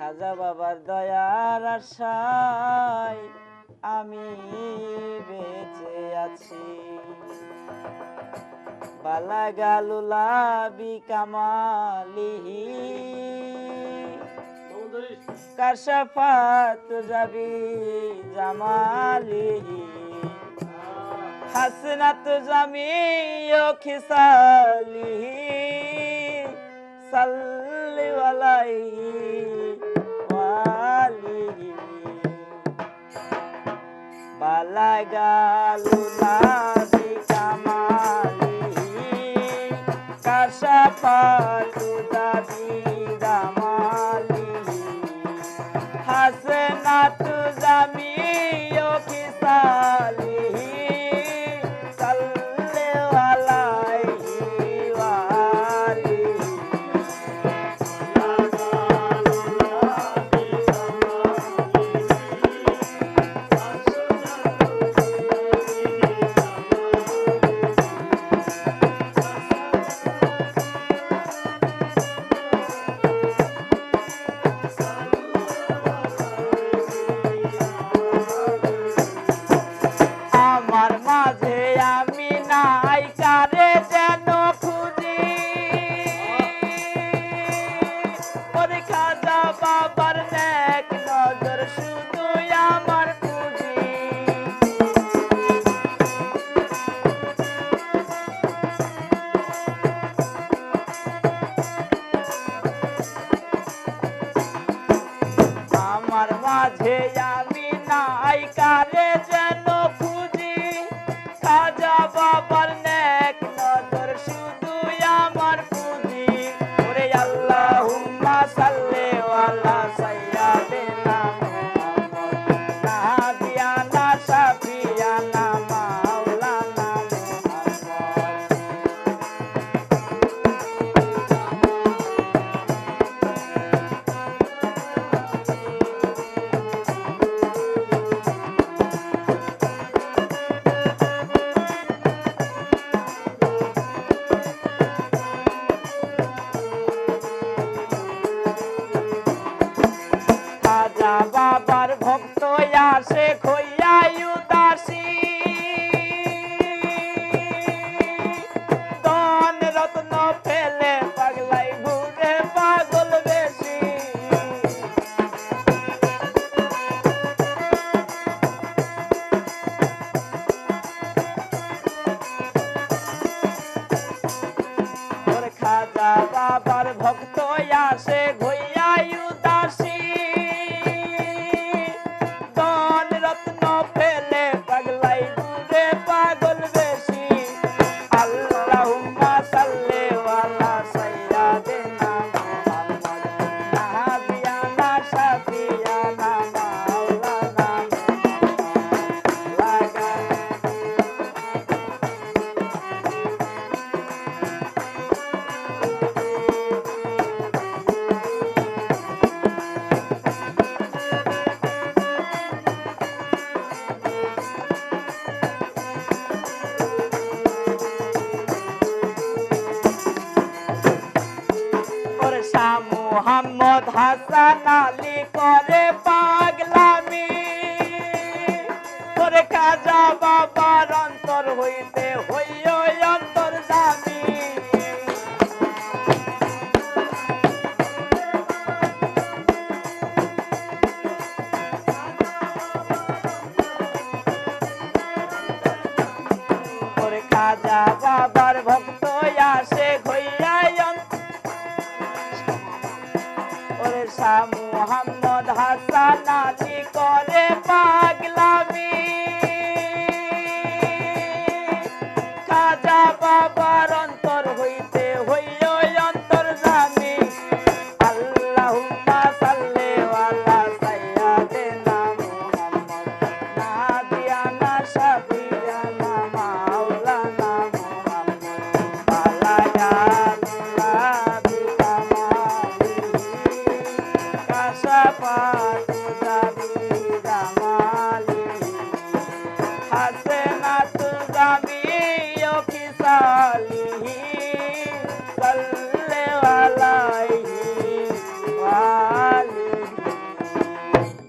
খাজা বাবার দয়ার আশায় আমি বেঁচে আছি। বালা গালুলাবি কামালিহি। কাশাফাত যাবি জামালিহি। হাসনাত জামি খিসালিহি। সাল্লি আলাইহি লাগালো নাবি কামালি কাশা পালু দাবি রামালি হাসনাত জামিও কিসাল Cuiabá. মোহাম্মদ হাসান আলী করে পাগলামি। তোর কাজা বাবার অন্তর হইতে হইয় অন্তর জামি তোর কাজা হাসা মোহাম্মদ হাসানাতি করে পাগলাম pá.